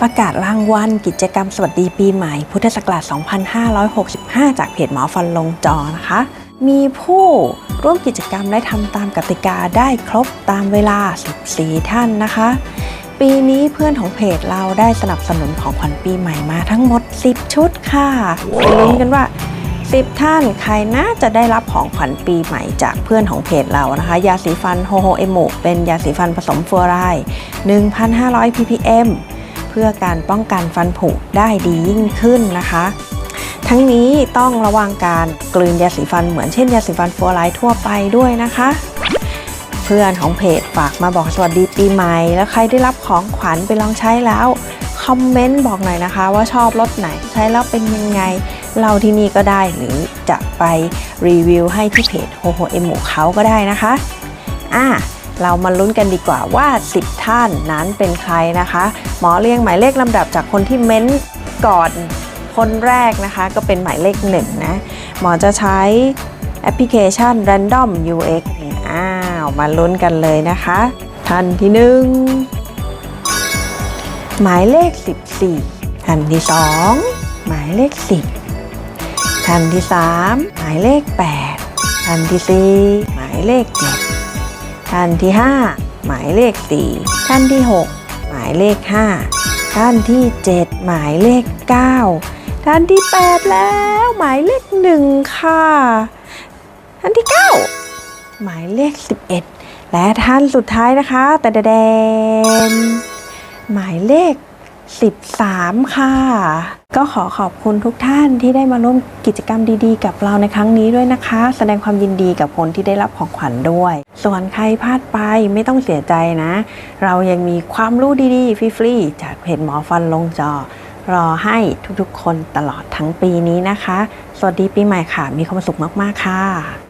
ประกาศรางวัลกิจกรรมสวัสดีปีใหม่ พุทธศักราช 2565 จากเพจหมอฟันลงจอนะคะ มีผู้ร่วมกิจกรรมและทำตามกติกาได้ครบตามเวลา 14 ท่านนะคะ ปีนี้เพื่อนของเพจเราได้สนับสนุนของขวัญปีใหม่มาทั้งหมด 10 ชุดค่ะไปลุ้นกันว่า 10 ท่านใครน่าจะได้รับของขวัญปีใหม่จากเพื่อนของเพจเรานะคะ ยาสีฟันโฮโฮเอมุเป็นยาสีฟันผสมฟลูออไรด์1,500 ppm เพื่อการป้องกันฟันผุได้ดียิ่งขึ้นนะคะ ทั้งนี้ต้องระวังการกลืนยาสีฟันเหมือนเช่นยาสีฟันฟลูออไรด์ทั่วไปด้วยนะคะ เพื่อนของเพจฝากมาบอกสวัสดีปีใหม่ แล้วใครได้รับของขวัญไปลองใช้แล้วคอมเมนต์บอกหน่อยนะคะ ว่าชอบรสไหนใช้แล้วเป็นยังไงเล่าที่นี่ก็ได้หรือจะไปรีวิวให้ที่เพจโฮโฮเอมูเขาก็ได้นะคะ อะ เรามาลุ้นกันดีกว่าว่า 10 ท่านนั้นเป็นใครนะคะ หมอเรียงหมายเลขลำดับจากคนที่เม้นต์ก่อนคนแรกนะคะก็เป็นหมายเลขหนึ่งนะหมอจะใช้แอปพลิเคชัน Random UX เนี่ยอ้าวมาลุ้นกันเลยนะคะ ท่านที่หนึ่งหมายเลข 14 ท่านที่2หมายเลข 10 ท่านที่3หมายเลข 8 ท่านที่4หมายเลข7 ท่านที่ 5 หมายเลข 4 ท่านที่ 6 หมายเลข 5 ท่านที่ 7 หมายเลข 9 ท่านที่ 8 แล้วหมายเลข 1 ค่ะ ท่านที่ 9 หมายเลข 11 และท่านสุดท้ายนะคะแต่แดนหมายเลข 13 ค่ะ ก็ขอขอบคุณทุกท่านที่ได้มาร่วมกิจกรรมดีๆ กับเราในครั้งนี้ด้วยนะคะ แสดงความยินดีกับคนที่ได้รับของขวัญด้วย ส่วนใครพลาดไปไม่ต้องเสียใจนะ เรายังมีความรู้ดีๆ ฟรีๆ จากเพจหมอฟันลงจอ รอให้ทุกๆ คนตลอดทั้งปีนี้นะคะ สวัสดีปีใหม่ค่ะ มีความสุขมากๆค่ะ